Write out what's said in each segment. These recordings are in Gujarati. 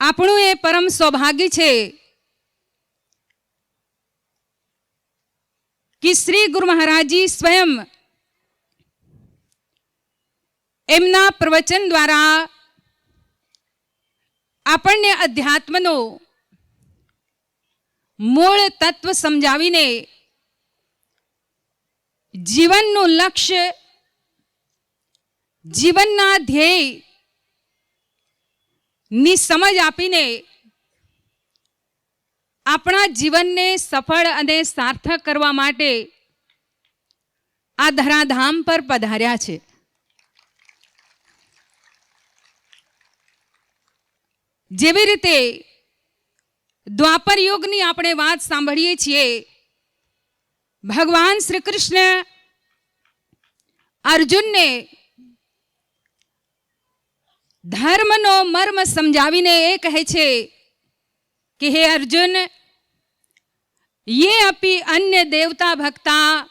આપણું એ પરમ સૌભાગ્ય છે કે શ્રી ગુરુ મહારાજજી સ્વયં એમના પ્રવચન દ્વારા આપણને અધ્યાત્મનો મૂળ તત્વ સમજાવીને જીવનનું લક્ષ્ય, જીવનના ધ્યેય ની સમજ આપીને આપણા જીવનને સફળ અને સાર્થક કરવા માટે આ ધરાધામ પર પધાર્યા છે. જેવી રીતે દ્વાપર યુગની આપણે વાત સાંભળીએ છીએ, ભગવાન શ્રી કૃષ્ણ અર્જુનને ધર્મનો મર્મ સમજાવીને એ કહે છે કે હે અર્જુન, યે અપી અન્ય દેવતા ભક્તા,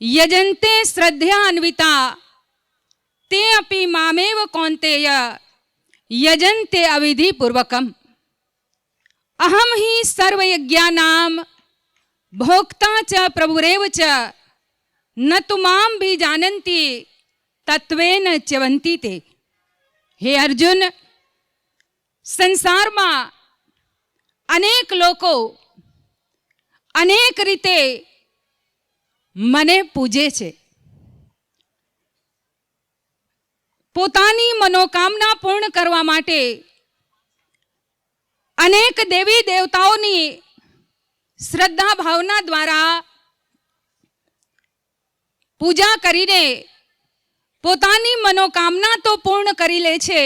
યજંતે શ્રદ્ધા અન્વિતા, તે અપી મામેવ કૌંતેય, યજંતે અવિધિપૂર્વકમ. અહમ હિ સર્વયજ્ઞાનામ, ભોક્તા ચ પ્રભુરેવ ચ, ન તુ મામ ભી જાનંતી, તત્વેન ચ્યવંતી તે. હે અર્જુન, સંસારમાં અનેક લોકો અનેક રીતે મને પૂજે છે. પોતાની મનોકામના પૂર્ણ કરવા માટે અનેક દેવી દેવતાઓની શ્રદ્ધા ભાવના દ્વારા પૂજા કરીને પોતાની મનોકામના તો પૂર્ણ કરી લે છે.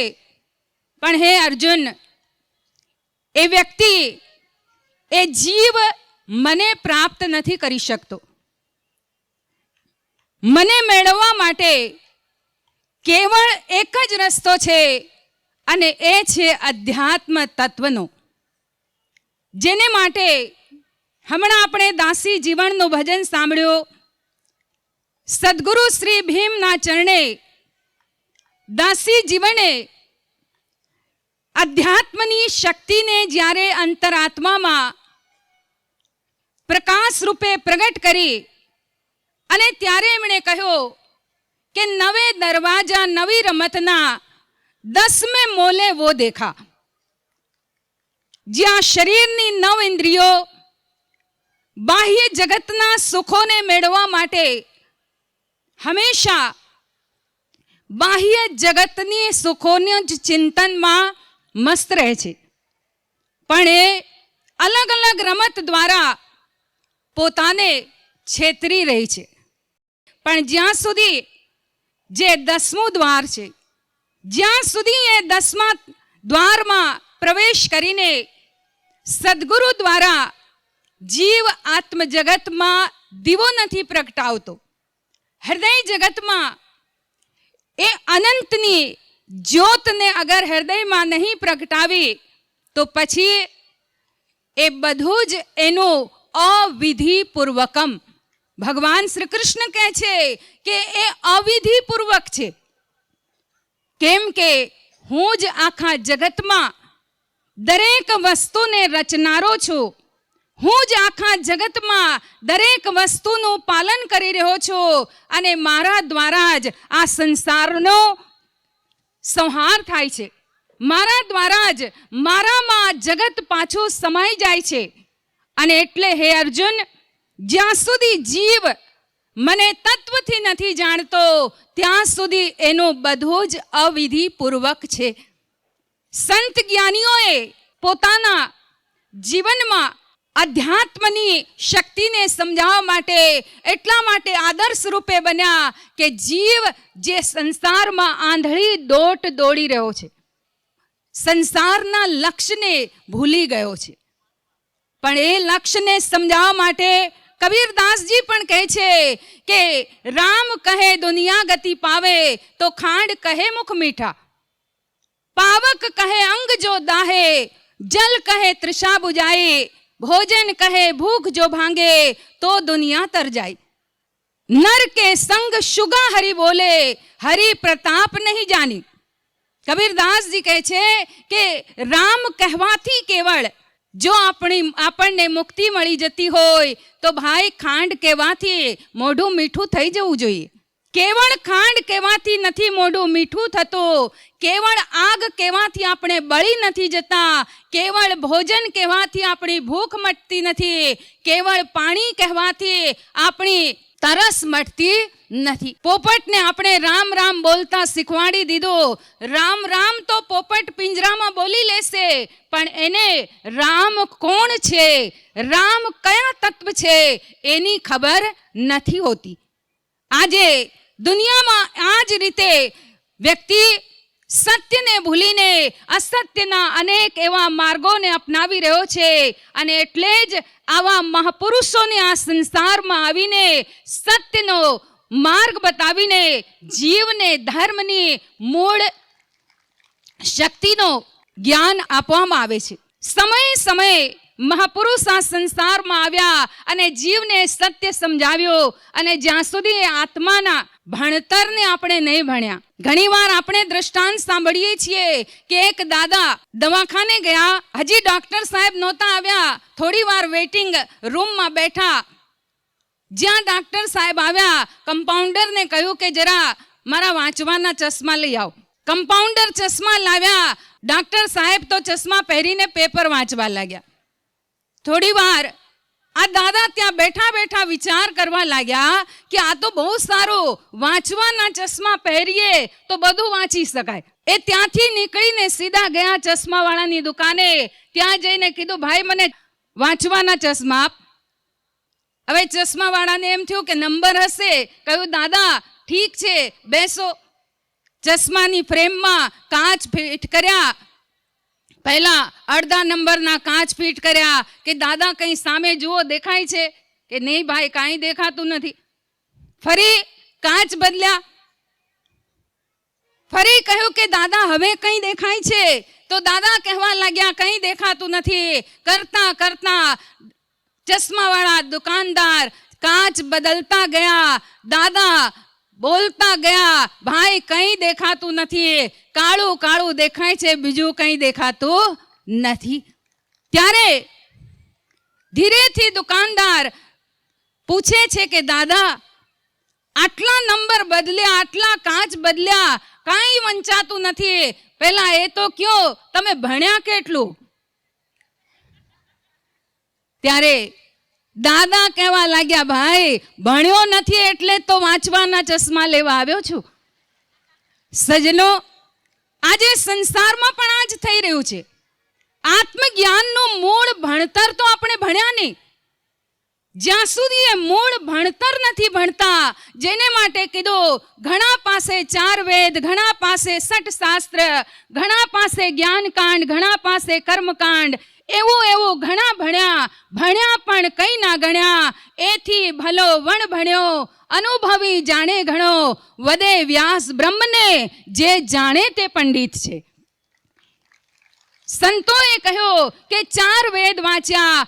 પણ હે અર્જુન, એ વ્યક્તિ, એ જીવ મને પ્રાપ્ત નથી કરી શકતો. મને મેળવવા માટે કેવળ એક જ રસ્તો છે અને એ છે અધ્યાત્મ તત્વનો. જેને માટે હમણાં આપણે દાસી જીવનનું ભજન સાંભળ્યું સદગુરુ શ્રી ભીમના ચરણે દાસી જીવને અધ્યાત્મની શક્તિને જ્યારે અંતરાત્મામાં પ્રકાશ રૂપે પ્રગટ કરી અને ત્યારે એમણે કહ્યું કે નવે દરવાજા, નવી રમતના દસમે મોલે વો દેખા. જ્યાં શરીરની નવ ઇન્દ્રિયો બાહ્ય જગતના સુખોને મેળવવા માટે હંમેશા બાહ્ય જગતની સુખોના જ ચિંતનમાં મસ્ત રહે છે. પણ એ અલગ અલગ રમત દ્વારા પોતાને છેતરી રહી છે. પણ જ્યાં સુધી જે દસમું દ્વાર છે, જ્યાં સુધી એ દસમા દ્વારમાં પ્રવેશ કરીને સદગુરુ દ્વારા જીવ આત્મ જગતમાં દીવો નથી પ્રગટાવતો હૃદય જગતમાં એ અનંતની જ્યોતને અગર હૃદયમાં નહીં પ્રગટાવી, તો પછી એ બધું જ એનું અવિધિપૂર્વકમ. ભગવાન શ્રી કૃષ્ણ કહે છે કે એ અવિધિપૂર્વક છે. કેમ કે હું જ આખા જગતમાં દરેક વસ્તુને રચનારો છું. હું જ આખા જગતમાં દરેક વસ્તુનું પાલન કરી રહ્યો છું અને મારા દ્વારા જ આ સંસારનો સંહાર થાય છે. મારા દ્વારા જ મારામાં જગત પાછું સમાઈ જાય છે. અને એટલે હે અર્જુન, જ્યાં સુધી જીવ મને તત્વથી નથી જાણતો, ત્યાં સુધી એનું બધું જ અવિધિપૂર્વક છે. સંત જ્ઞાનીઓએ પોતાના જીવનમાં અધ્યાત્મની શક્તિને સમજાવવા માટે, એટલા માટે આદર્શ રૂપે બન્યા કે જીવ જે સંસારમાં આંધળી દોટ દોડી રહ્યો છે. સંસારના લક્ષ્યને ભૂલી ગયો છે. પણ એ લક્ષ્યને સમજાવવા માટે કબીરદાસજી પણ કહે છે કે, રામ કહે દુનિયા ગતિ પાવે, તો ખાંડ કહે મુખ મીઠા. પાવક કહે અંગ જો દાહે, જલ કહે તૃષા ભોજન કહે, ભૂખ જો ભાંગે તો દુનિયા તર જાય. નર કે સંગ શુગા હરી બોલે, હરી પ્રતાપ નહીં જાની. કબીરદાસજી કહે છે કે રામ કહેવાથી કેવળ, જો આપણી, આપણને મુક્તિ મળી જતી હોય, તો ભાઈ ખાંડ કહેવાથી મોઢું મીઠું થઈ જવું જોઈએ. કેવળ ખાંડ કહેવાથી નથી મોઢું મીઠું થતું? કેવળ આગ કહેવાથી આપણે બળી નથી જતા? કેવળ ભોજન કહેવાથી આપણી ભૂખ મટતી નથી? કેવળ પાણી કહેવાથી આપણી તરસ મટતી નથી? પોપટને આપણે રામ રામ બોલતા શીખવાડી દીધું. રામ રામ તો પોપટ પિંજરામાં બોલી લેશે, પણ એને રામ કોણ છે? રામ કયા તત્વ છે? એની ખબર નથી હોતી. આજે દુનિયામાં આ જ રીતે વ્યક્તિ સત્યને ભૂલીને અસત્યના અનેક એવા માર્ગોને અપનાવી રહ્યો છે અને એટલે જ આવા મહાપુરુષોને આ સંસારમાં આવીને સત્યનો માર્ગ બતાવીને જીવને ધર્મની મૂળ શક્તિનો જ્ઞાન આપવામાં આવે છે. સમય સમયે મહાપુરુષ આ સંસારમાં આવ્યા અને જીવને સત્ય સમજાવ્યો અને જ્યાં સુધી આત્માના ભણતરને આપણે નહીં ભણ્યા. ઘણીવાર આપણે દ્રષ્ટાંત સાંભળીએ છીએ કે એક દાદા દવાખાને ગયા. હજી ડોક્ટર સાહેબ નહોતા આવ્યા. થોડી વાર વેઇટિંગ રૂમમાં બેઠા. જ્યાં ડોક્ટર સાહેબ આવ્યા, કમ્પાઉન્ડરને કહ્યું કે, જરા મારા વાંચવાના ચશ્મા લઈ આવો. કમ્પાઉન્ડર ચશ્મા લાવ્યા. ડોક્ટર સાહેબ તો ચશ્મા પહેરીને પેપર વાંચવા લાગ્યા. થોડી વાર આ દાદા ત્યાં બેઠા બેઠા વિચાર કરવા લાગ્યા કે આ તો બહુ સારું, વાંચવાના ચશ્મા પહેરીએ તો બધું વાંચી શકાય. એ ત્યાંથી નીકળીને સીધા ગયા ચશ્માવાળાની દુકાને. ત્યાં જઈને કીધું, ભાઈ, મને વાંચવાના ચશ્મા આપ. હવે ચશ્માવાળાને એમ થયું કે નંબર હશે. કહ્યું, દાદા, ઠીક છે, બેસો. ચશ્માની ફ્રેમમાં કાચ ફિટ કર્યા. પહેલા અડધા નંબરના કાચ ફીટ કર્યા કે દાદા કંઈ સામે જુઓ, દેખાય છે? કે નહીં ભાઈ, કાંઈ દેખાતું નથી. ફરી કાચ બદલ્યા. ફરી કહ્યું કે દાદા, હવે કંઈ દેખાય છે? તો દાદા કહેવા લાગ્યા, કંઈ દેખાતું નથી. કરતા કરતા ચશ્માવાળા દુકાનદાર કાચ બદલતા ગયા. દાદા બોલતા ગયા, ભાઈ, કંઈ દેખાતું નથી. કાળું કાળું દેખાય છે, બીજું કંઈ દેખાતું નથી. ત્યારે ધીરેથી દુકાનદાર પૂછે છે કે, દાદા, આટલા નંબર બદલ્યા, આટલા કાચ બદલ્યા, કાંઈ વંચાતું નથી. પહેલા એ તો કયો, તમે ભણ્યા કેટલું? ત્યારે દાદા કહેવા લાગ્યા, ભાઈ, ભણ્યો નથી એટલે તો વાંચવાના ચશ્મા લેવા આવ્યો છું. સજનો આજે સંસારમાં પણ આ જ થઈ રહ્યું છે. આત્મજ્ઞાનનું મૂળ ભણતર તો આપણે ભણ્યા નહીં. જ્યાં સુધી એ મૂળ ભણતર નથી ભણતા, જેને માટે કીધો, ઘણા પાસે ચાર વેદ, ઘણા પાસે સટ શાસ્ત્ર, ઘણા પાસે જ્ઞાનકાંડ, ઘણા પાસે કર્મકાંડ એવું એવું ઘણા ભણ્યા ભણ્યા પણ કઈ ના ગણ્યા. એથી ભલો વણ ભણ્યો, અનુભવી જાણે ઘણો. વદે વ્યાસ બ્રહ્મને જે જાણે તે પંડિત છે. સંતોએ કહ્યું કે ચાર વેદ વાંચ્યા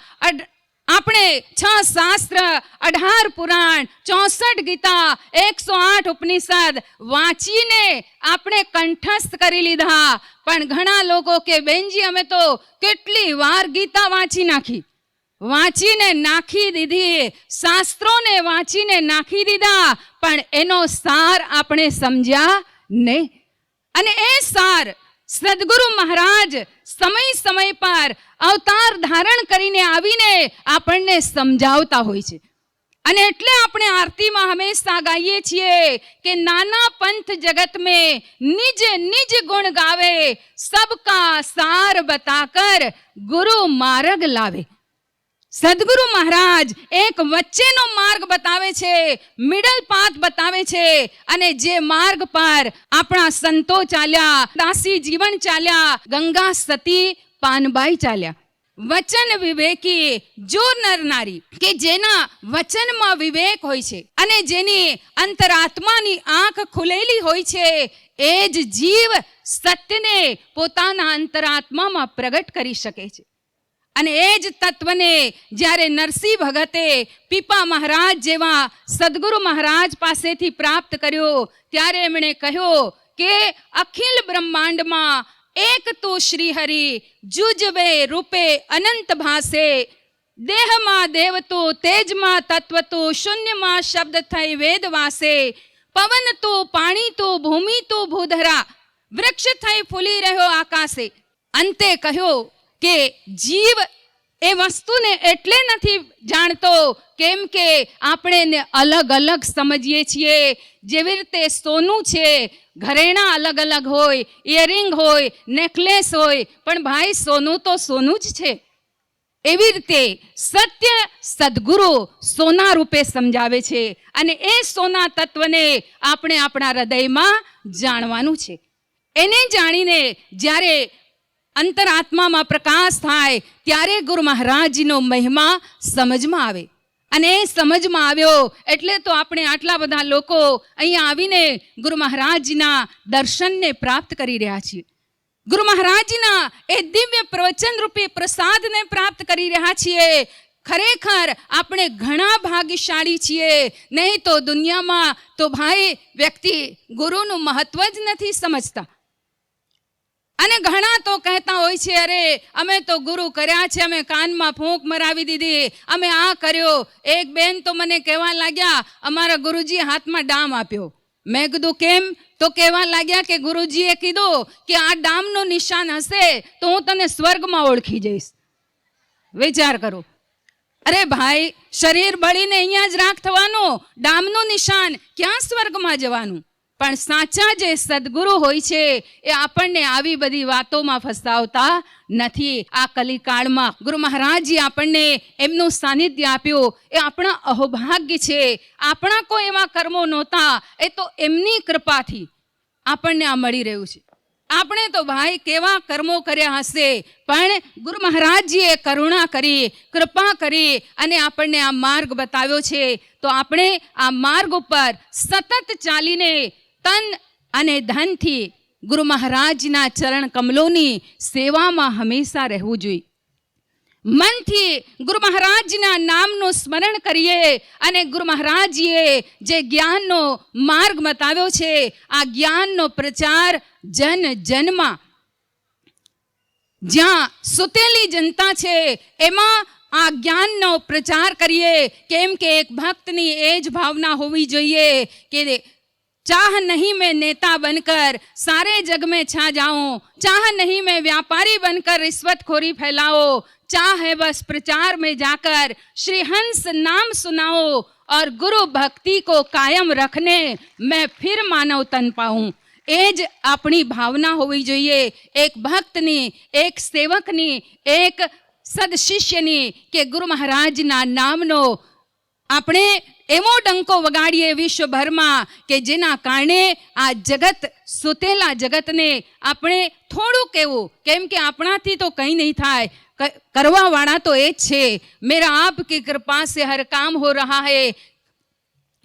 આપણે છ શાસ્ત્ર, અઢાર પુરાણ, ચોસઠ ગીતા, એકસો આઠ ઉપનિષદ વાંચીને આપણે કંઠસ્થ કરી લીધા. પણ ઘણા લોકો કે, બેનજી, અમે તો કેટલી વાર ગીતા વાંચી નાખી. વાંચીને નાખી દીધી, શાસ્ત્રોને વાંચીને નાખી દીધા, પણ એનો સાર આપણે સમજ્યા નહીં. અને એ સાર સદગુરુ મહારાજ સમય સમય પર અવતાર ધારણ કરીને આવીને આપણને સમજાવતા હોય છે. અને એટલે આપણે આરતીમાં હંમેશા ગાઈએ છીએ કે નાના પંથ જગત में નિજ નિજ ગુણ ગાવે, સબકા સાર બતાકર ગુરુ માર્ગ લાવે. સદગુરુ મહારાજ એક વચ્ચેનો માર્ગ બતાવે છે મિડલ પાથ બતાવે છે અને જે માર્ગ પર આપણા સંતો ચાલ્યા, દાસી જીવન ચાલ્યા, ગંગા સતી, પાનબાઈ ચાલ્યા. વચન વિવેકી જો નર નારી, કે જેના વચનમાં વિવેક હોય છે અને જેની અંતરાત્માની આંખ ખુલેલી હોય છે, એ જ જીવ સત્યને પોતાના અંતરાત્મામાં પ્રગટ કરી શકે છે. અને એ જ તત્વને જ્યારે નરસિંહ ભગતે પીપા મહારાજ જેવા સદગુરુ મહારાજ પાસેથી પ્રાપ્ત કર્યો, ત્યારે એમણે કહ્યો કે અખિલ બ્રહ્માંડમાં એક તું શ્રી હરિ જુજવે રૂપે અનંત ભાસે, દેહમાં દેવ તું તેજમાં તત્વ તું શૂન્યમાં શબ્દ થઈ વેદ વાસે, પવન તું પાણી તું ભૂમિ તું ભૂધરા, વૃક્ષ થઈ ફૂલી રહ્યો આકાશે. અંતે કહ્યો કે જીવ એ વસ્તુને એટલે નથી જાણતો કેમ કે આપણે એને અલગ અલગ સમજીએ છીએ. જેવી રીતે સોનું છે, ઘરેણા અલગ અલગ હોય ઇયરિંગ હોય નેકલેસ હોય, પણ ભાઈ સોનું તો સોનું જ છે. એવી રીતે સત્ય સદગુરુ સોના રૂપે સમજાવે છે અને એ સોના તત્વને આપણે આપણા હૃદયમાં જાણવાનું છે. એને જાણીને જ્યારે અંતરાત્મામાં પ્રકાશ થાય, ત્યારે ગુરુ મહારાજનો મહિમા સમજમાં આવે. અને સમજમાં આવ્યો એટલે તો આપણે આટલા બધા લોકો અહીંયા આવીને ગુરુ મહારાજના દર્શનને પ્રાપ્ત કરી રહ્યા છીએ. ગુરુ મહારાજના એ દિવ્ય પ્રવચન રૂપી પ્રસાદને પ્રાપ્ત કરી રહ્યા છીએ. ખરેખર આપણે ઘણા ભાગ્યશાળી છીએ. નહીં તો દુનિયામાં તો ભાઈ વ્યક્તિ ગુરુનું મહત્વ જ નથી સમજતા. અને ઘણા તો કહેતા હોય છે, અરે, અમે તો ગુરુ કર્યા છે, અમે કાનમાં ફૂંક મરાવી દીધી, અમે આ કર્યો. એક બેન તો મને કહેવા લાગ્યા, અમારા ગુરુજી હાથમાં ડામ આપ્યો. મેં કીધું, કેમ? તો કહેવા લાગ્યા કે ગુરુજીએ કીધું કે, આ ડામનું નિશાન હશે તો હું તને સ્વર્ગમાં ઓળખી જઈશ. વિચાર કરો. અરે ભાઈ, શરીર બળીને અહીંયા જ રાખ થવાનું, ડામનું નિશાન ક્યાં સ્વર્ગમાં જવાનું? પણ સાચા જે સદગુરુ હોય છે, એ આપણને આવી બધી વાતોમાં ફસાવતા નથી. આ કલિકાળમાં ગુરુ મહારાજજી આપણને એમનું સાનિધ્ય આપ્યું. એ આપણા અહોભાગ્ય છે. આપણા કોઈ એવા કર્મો નહોતા. એ તો એમની કૃપાથી આપણને આ મળી રહ્યું છે. આપણે તો ભાઈ કેવા કર્મો કર્યા હશે, પણ ગુરુ મહારાજજીએ કરુણા કરી, કૃપા કરી અને આપણને આ માર્ગ બતાવ્યો છે. તો આપણે આ માર્ગ ઉપર સતત ચાલીને તન અને ધનથી ગુરુ મહારાજના ચરણ કમલોની સેવામાં હંમેશા રહેવું જોઈએ. મનથી ગુરુ મહારાજના નામનું સ્મરણ કરીએ અને ગુરુ મહારાજીએ જે જ્ઞાનનો માર્ગ બતાવ્યો છે, આ જ્ઞાનનો પ્રચાર જન જનમાં. જ્યાં સુતેલી જનતા છે, એમાં આ જ્ઞાનનો પ્રચાર કરીએ. કેમ કે એક ભક્તની એ જ ભાવના હોવી જોઈએ કે चाह नहीं मैं नेता बनकर सारे जग में छा जाऊं चाह नहीं मैं व्यापारी बनकर रिश्वतखोरी फैलाओ चाह है बस प्रचार में जाकर श्री हंस नाम सुनाओ और गुरु भक्ति को कायम रखने मैं फिर मानव तन पाऊं એ જ આપણી ભાવના હોવી જોઈએ એક ભક્તની એક સેવકની એક સદશિષ્યની કે ગુરુ મહારાજના નામનો આપણે એવો ડંકો વગાડીએ વિશ્વભરમાં કે જેના કારણે આ જગત, સુતેલા જગતને આપણે થોડું કહેવું કેમ કે આપણાથી તો કંઈ નહીં થાય કરવાવાળા તો એ જ છે. મેરા આપકી કૃપા સે હર કામ હો રહા હૈ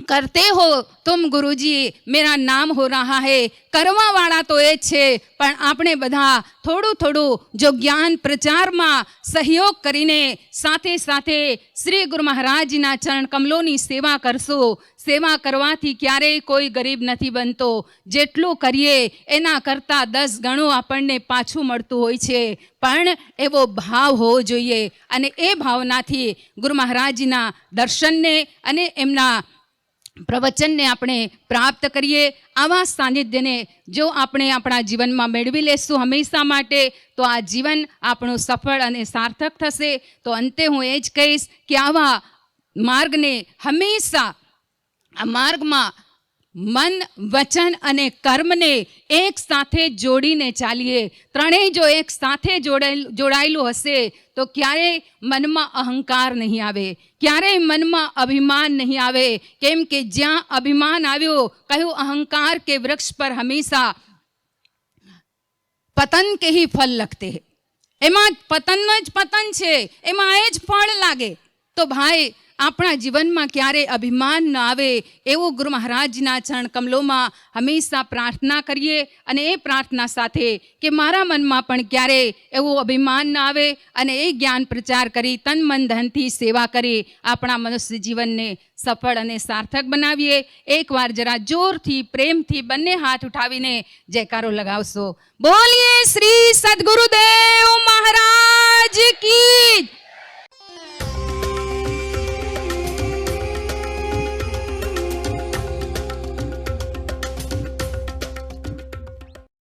કરતે હો તુમ ગુરુજી મેરા નામ હો રહા હે કરવાવાળા તો એ છે પણ આપણે બધા થોડું થોડું જો જ્ઞાન પ્રચારમાં સહયોગ કરીને સાથે સાથે શ્રી ગુરુ મહારાજના ચરણ કમલોની સેવા કરશું સેવા કરવાથી ક્યારેય કોઈ ગરીબ નથી બનતો જેટલું કરીએ એના કરતાં દસ ગણું આપણને પાછું મળતું હોય છે પણ એવો ભાવ હોવો જોઈએ અને એ ભાવનાથી ગુરુ મહારાજના દર્શનને અને એમના પ્રવચનને આપણે પ્રાપ્ત કરીએ, આવા સાનિધ્યને જો આપણે આપણા જીવનમાં મેળવી લેશું હંમેશા માટે, તો આ જીવન આપણું સફળ અને સાર્થક થશે. તો અંતે હું એ જ કહીશ કે આવા માર્ગને હંમેશા, આ માર્ગમાં મન, વચન અને કર્મને એક સાથે જોડીને ચાલીએ. ત્રણેય જો એક સાથે જોડાયેલ હશે, તો ક્યારેય મનમાં અહંકાર નહીં આવે. ક્યારેય મનમાં અભિમાન નહીં આવે. કેમ કે જ્યાં અભિમાન આવ્યો, કહ્યું અહંકાર કે વૃક્ષ પર હંમેશા પતન કે હી ફલ લગતે એમાં પતનનો જ પતન છે. એમાં એ જ ફળ લાગે. તો ભાઈ આપણા જીવનમાં ક્યારે અભિમાન ન આવે એવો ગુરુ મહારાજના ચરણ કમલોમાં હંમેશા પ્રાર્થના કરીએ અને એ પ્રાર્થના સાથે કે મારા મનમાં પણ ક્યારે એવું અભિમાન ન આવે અને એ જ્ઞાન પ્રચાર કરી તન મન ધનથી સેવા કરી આપણા મનુષ્ય જીવનને સફળ અને સાર્થક બનાવીએ. એકવાર જરા જોરથી, પ્રેમથી બંને હાથ ઉઠાવીને જયકારો લગાવશો. બોલીએ શ્રી સદગુરુદેવ મહારાજ કી